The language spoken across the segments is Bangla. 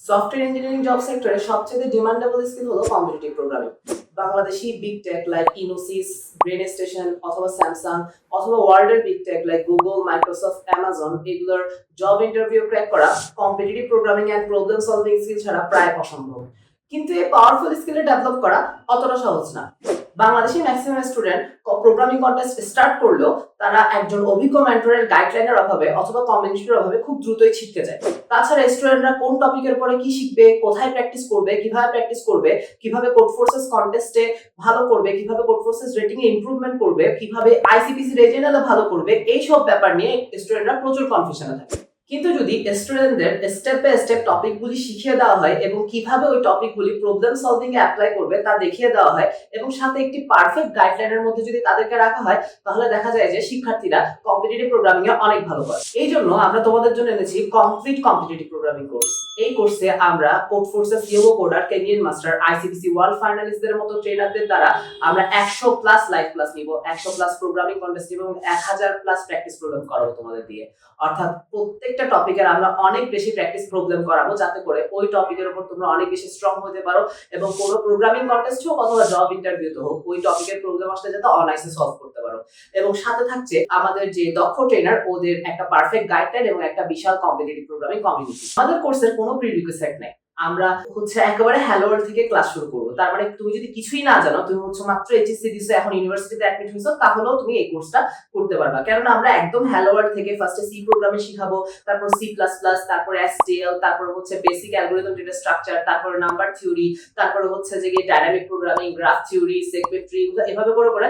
সফটওয়্যার ইঞ্জিনিয়ারিং জব সেক্টরে সবচেয়ে ডিমান্ডেবল স্কিল হলো competitive programming Bangladeshi big tech like Enosis Brain Station অথবা স্যামসাং অথবা ওয়ার্ল্ডের big tech like Google Microsoft Amazon এগুলোর জব ইন্টারভিউ ক্র্যাক করা competitive programming and problem solving skill ছাড়া প্রায় অসম্ভব। কিন্তু এই পাওয়ারফুল স্কিলে ডেভেলপ করা অতটা সহজ না। Bangladeshi maximum student programming contest start করলেও তারা একজন অভিজ্ঞ মেন্টরের গাইডলাইনের অভাবে অথবা কমিউনিটির অভাবে খুব দ্রুতই ছিটকে যায়। তাছাড়া স্টুডেন্টরা কোন টপিকের পরে কি শিখবে, কোথায় প্র্যাকটিস করবে, কীভাবে প্র্যাকটিস করবে, কীভাবে কোড ফোর্সেস কন্টেস্টে ভালো করবে, কীভাবে কোড ফোর্সেস রেটিং এ ইমপ্রুভমেন্ট করবে, কীভাবে আইসিপিসি রিজিওনালে ভালো করবে এই সব ব্যাপার নিয়ে স্টুডেন্টরা প্রচুর কনফিউশনে থাকে। কিন্তু যদি স্টুডেন্টদের স্টেপ বাই স্টেপ টপিকগুলি শিখিয়ে দেওয়া হয় এবং কীভাবে ওই টপিকগুলি প্রবলেম সলভিং এ অ্যাপ্লাই করবে তা দেখিয়ে দেওয়া হয় এবং সাথে একটি পারফেক্ট গাইডলাইনের মধ্যে যদি তাদেরকে রাখা হয়, তাহলে দেখা যায় যে শিক্ষার্থীরা কম্পিটিটিভ প্রোগ্রামিং এ অনেক ভালো করে এই জন্য আমরা তোমাদের জন্য এনেছি কমপ্লিট কম্পিটিটিভ প্রোগ্রামিং কোর্স এই কোর্সে আমরা Codeforces yellow coder candidate master ICPC world ফাইনালিস্টদের মতো ট্রেনারদের দ্বারা আমরা একশো প্লাস লাইভ ক্লাস নিব, একশো প্লাস প্রোগ্রামিং কন্টেস্ট এবং এক হাজার প্লাস প্র্যাকটিস প্রোগ্রাম করাবো তোমাদের দিয়ে। অর্থাৎ প্রত্যেকটা টপিকের আমরা অনেক বেশি প্র্যাকটিস প্রবলেম করাবো যাতে করে ওই টপিকের উপর তোমরা অনেক বেশি স্ট্রং হতে পারো এবং কোনো প্রোগ্রামিং কন্টেস্ট হোক অথবা জব ইন্টারভিউ ইন্টারভিউতে হোক, ওই টপিকের প্রবলেম আসলে যাতে অনায়াসে সলভ করতে পারো। এবং সাথে থাকছে আমাদের যে দক্ষ ট্রেনার ওদের একটা পারফেক্ট গাইডলাইন এবং একটা বিশাল কম্পিটিটিভ প্রোগ্রামিং কমিউনিটি আমাদের কোর্সের কোনো প্রিরিকুইজিট নেই। আমরা হচ্ছে একেবারে হ্যালো থেকে ক্লাস শুরু করব। তার মানে তুমি যদি কিছুই না জানো, তুমি হচ্ছে মাত্র এইচএসসি দিছো এখন ইউনিভার্সিটিতে অ্যাডমিট হয়েছো, তাহলেও তুমি এই কোর্সটা করতে পারবা। কেননা আমরা একদম হ্যালো থেকে ফার্স্টে সি প্রোগ্রামে শিখাবো, তারপর সি প্লাস প্লাস তারপর এসটিএল তারপর হচ্ছে বেসিক অ্যালগোরিদম ডেটা স্ট্রাকচার তারপর নাম্বার থিওরি তারপর হচ্ছে যে dynamic programming graph theory secretary এভাবে করে করে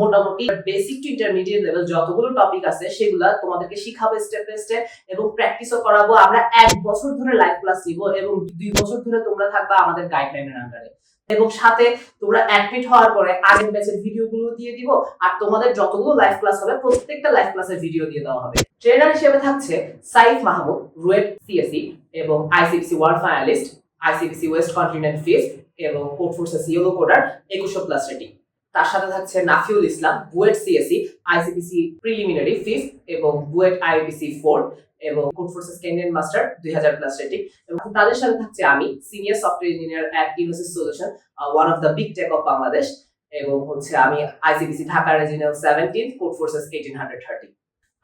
মোটামুটি বেসিক টু ইন্টারমিডিয়েট লেভেল যতগুলো টপিক আছে, সেগুলো তোমাদেরকে শিখাবো স্টেপ বাই স্টেপ এবং প্র্যাকটিসও করাবো। আমরা এক বছর ধরে লাইভ ক্লাস নিব এবং দুই বছর ধরে তোমরা থাকবা আমাদের গাইডলাইনের আন্ডারে এবং সাথে তোমরা অ্যাডমিট হওয়ার পরে আগের ব্যাচের ভিডিও গুলো দিয়ে দিব, আর তোমাদের যতগুলো লাইভ ক্লাস হবে, প্রত্যেকটা লাইভ ক্লাসের ভিডিও দিয়ে দেওয়া হবে। ট্রেনার হিসেবে থাকছে সাইফ মাহমুদ, রুয়েট সিএসি এবং ICPC world finalist ICPC west continent fifth এবং কোড ফোর্সেস ইয়েলো কোডার একুশো প্লাস রেটিং তার সাথে থাকছে Nafiul Islam BUET CSE ICPC preliminary fifth এবং বুয়েট আইপিসি ফোর্থ এবং কোড ফোর্সেস কেন্ডিয়ান মাস্টার দুই হাজার প্লাস রেটিং এবং তাদের সাথে থাকছে আমি senior software engineer at Enosis solution one of the big tech of Bangladesh এবং হচ্ছে আমি ICPC Dhaka regional seventeen Codeforces eighteen hundred thirty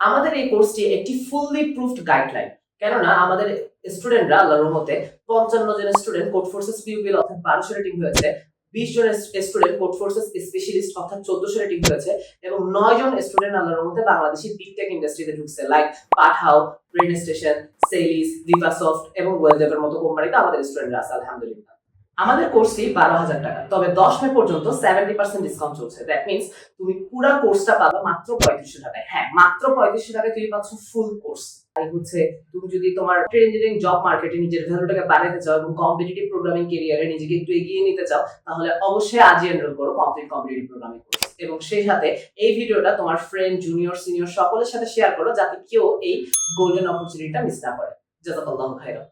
আমাদের এই কোর্সটি একটি ফুললি প্রুফড গাইডলাইন কেননা আমাদের স্টুডেন্টরা আল্লাহর রহমতে পঞ্চান্ন জন স্টুডেন্ট কোড ফোর্সেস পিউপিল অর্থাৎ বারোশো রেটিং হয়েছে। বিশ জন স্টুডেন্ট কোড ফোর্সেস স্পেশালিস্ট অর্থাৎ চোদ্দশো রেটিং হয়েছে এবং নয় জন স্টুডেন্ট আল্লাহর রহমতে বাংলাদেশি বিগটেক ইন্ডাস্ট্রিতে ঢুকছে। লাইক পাঠাও ব্রেন স্টেশন সেলিস ভিভাসফট এবং ওয়েলডেভের মতো কোম্পানিতে আমাদের স্টুডেন্টরা আছে, আলহামদুলিল্লাহ। আমাদের কোর্স ফি বারো হাজার টাকা। তবে দশ মে পর্যন্ত সেভেন্টি পার্সেন্ট ডিসকাউন্ট চলছে। দ্যাট মিনস তুমি পুরো কোর্সটা পাবে মাত্র পঁয়ত্রিশশো টাকায়। হ্যাঁ মাত্র পঁয়ত্রিশশো টাকায় তুমি পাচ্ছ ফুল কোর্স তাই হচ্ছে তুমি যদি তোমার ইঞ্জিনিয়ারিং জব মার্কেটে নিজের ভ্যালুটাকে বাড়াতে চাও এবং কম্পিটিটিভ প্রোগ্রামিং কেরিয়ারে নিজেকে একটু এগিয়ে নিতে চাও, তাহলে অবশ্যই আজই এনরোল করো কমপ্লিট কম্পিটিটিভ প্রোগ্রামিং কোর্স এবং সেই সাথে এই ভিডিওটা তোমার ফ্রেন্ড জুনিয়র সিনিয়র সকলের সাথে শেয়ার করো যাতে কেউ এই গোল্ডেন অপরচুনিটিটা মিস না করে। জাজাকাল্লাহু খাইরান